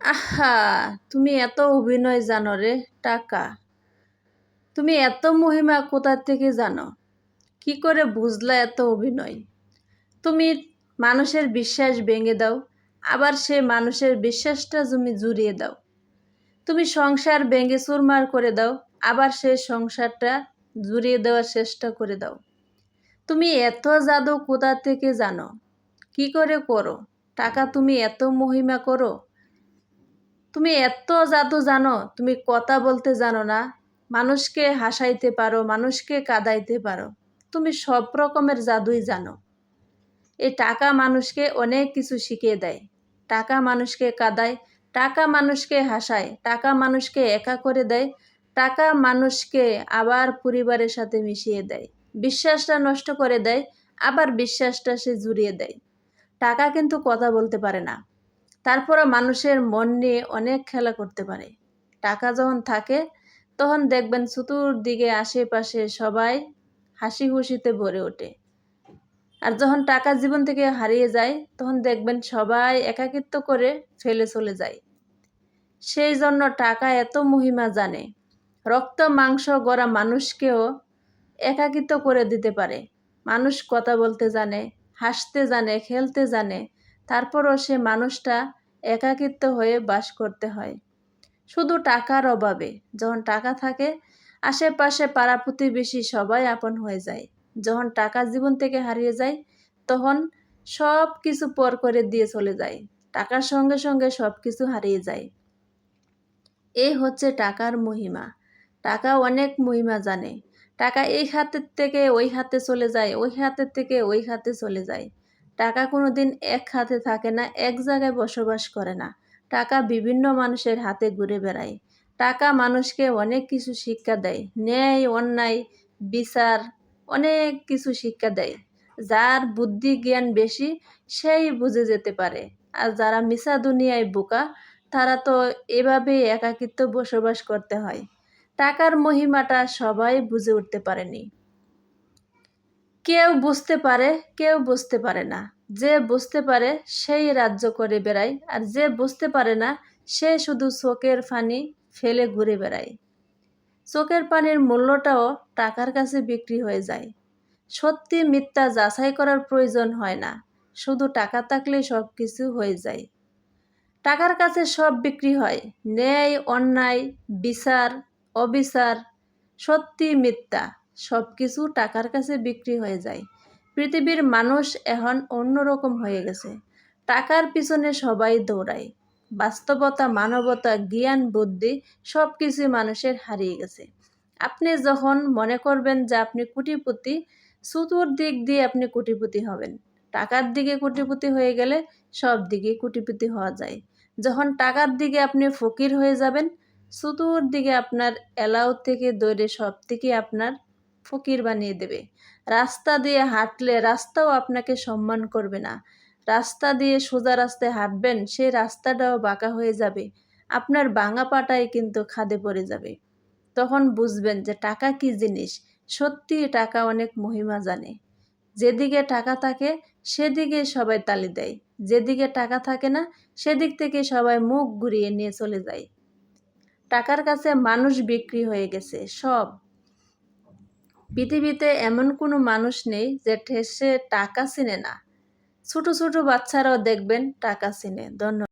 আহা, তুমি এত অভিনয় জানো রে, টাকা। তুমি এত মহিমা কোথা থেকে জানো? কি করে বুঝলা এত অভিনয়? তুমি মানুষের বিশ্বাস ভেঙে দাও, আবার সে মানুষের বিশ্বাসটা তুমি জুড়িয়ে দাও। তুমি সংসার ভেঙে চুরমার করে দাও, আবার সেই সংসারটা জুড়িয়ে দেওয়ার চেষ্টা করে দাও। তুমি এত জাদু কোথা থেকে জানো? কি করে করো? টাকা তুমি এত মহিমা করো? তুমি এত জাদু জানো, তুমি কথা বলতে জানো না। মানুষকে হাসাইতে পারো, মানুষকে কাদাইতে পারো। তুমি সব রকমের জাদুই জানো। এই টাকা মানুষকে অনেক কিছু শিখিয়ে দেয়। টাকা মানুষকে কাদায়, টাকা মানুষকে হাসায়, টাকা মানুষকে একা করে দেয়, টাকা মানুষকে আবার পরিবারের সাথে মিশিয়ে দেয়। বিশ্বাসটা নষ্ট করে দেয়, আবার বিশ্বাসটা সে জুড়িয়ে দেয়। টাকা কিন্তু কথা বলতে পারে না। তারপরে মানুষের মন নিয়ে অনেক খেলা করতে পারে। টাকা যখন থাকে, তখন দেখবেন চতুর্দিকে আশেপাশে সবাই হাসি খুশিতে ভরে ওঠে। আর যখন টাকা জীবন থেকে হারিয়ে যায়, তখন দেখবেন সবাই একাকিত্ব করে ফেলে চলে যায়। সেই জন্য টাকা এত মহিমা জানে। রক্ত, মাংস গড়া মানুষকেও একাকিত্ব করে দিতে পারে। মানুষ কথা বলতে জানে, হাসতে জানে, খেলতে জানে তারপরও সে মানুষটা একাকিত্ব হয়ে বাস করতে হয়। শুধু টাকার অভাবে, যখন টাকা থাকে, আশেপাশে পাড়া প্রতিবেশী সবাই আপন হয়ে যায়। যখন টাকা জীবন থেকে হারিয়ে যায়, তখন সব কিছু পর করে দিয়ে চলে যায়। টাকার সঙ্গে সঙ্গে সব কিছু হারিয়ে যায়। এই হচ্ছে টাকার মহিমা। টাকা অনেক মহিমা জানে। টাকা এই হাতের থেকে ওই হাতে চলে যায়, ওই হাতের থেকে ওই হাতে চলে যায়। টাকা কোনো দিন এক হাতে থাকে না, এক জায়গায় বসবাস করে না। টাকা বিভিন্ন মানুষের হাতে ঘুরে বেড়ায়। টাকা মানুষকে অনেক কিছু শিক্ষা দেয়। ন্যায়, অন্যায়, বিচার অনেক কিছু শিক্ষা দেয়। যার বুদ্ধি জ্ঞান বেশি, সেই বুঝে যেতে পারে। আর যারা মিশা দুনিয়ায় বোকা, তারা তো এভাবেই একাকিত্ব বসবাস করতে হয়। টাকার মহিমাটা সবাই বুঝে উঠতে পারেনি। কেউ বুঝতে পারে, কেউ বুঝতে পারে না। যে বুঝতে পারে, সেই রাজ্য করে বেড়ায়, আর যে বুঝতে পারে না, সে শুধু চোখের পানি ফেলে ঘুরে বেড়ায়। চোখের পানির মূল্যটাও টাকার কাছে বিক্রি হয়ে যায়। সত্যি মিথ্যা যাচাই করার প্রয়োজন হয় না, শুধু টাকা থাকলে সব কিছু হয়ে যায়। টাকার কাছে সব বিক্রি হয়, ন্যায়, অন্যায়, বিচার, অবিচার, সত্যি মিথ্যা। সব কিছু টাকার কাছে বিক্রি হয়ে যায়। পৃথিবীর মানুষ এখন অন্যরকম হয়ে গেছে। টাকার পিছনে সবাই দৌড়ায়। বাস্তবতা, মানবতা, জ্ঞান, বুদ্ধি সব কিছুই মানুষের হারিয়ে গেছে। আপনি যখন মনে করবেন যে আপনি কুটিপতি চতুর্দিক দিয়ে আপনি কুটিপতি হবেন। টাকার দিকে কুটিপতি হয়ে গেলে সব দিকে কুটিপতি হওয়া যায়। যখন টাকার দিকে আপনি ফকির হয়ে যাবেন সুতোর দিকে আপনার এলাও থেকে দৌড়ে সব থেকে আপনার ফকির বানিয়ে দেবে। রাস্তা দিয়ে হাঁটলে রাস্তাও আপনাকে সম্মান করবে না। রাস্তা দিয়ে সোজা রাস্তায় হাঁটবেন সেই রাস্তাটাও বাঁকা হয়ে যাবে। আপনার বাঙা পাটাই কিন্তু খাদে পড়ে যাবে। তখন বুঝবেন যে টাকা কি জিনিস। সত্যি টাকা অনেক মহিমা জানে। যেদিকে টাকা থাকে, সেদিকে সবাই তালি দেয়। যেদিকে টাকা থাকে না, সেদিক থেকে সবাই মুখ ঘুরিয়ে নিয়ে চলে যায়। টাকার কাছে মানুষ বিক্রি হয়ে গেছে, সব। পৃথিবীতে এমন কোনো মানুষ নেই যে ঠেসে টাকা চিনে না। ছোট ছোট বাচ্চারাও দেখবেন টাকা চিনে। ধন্যবাদ।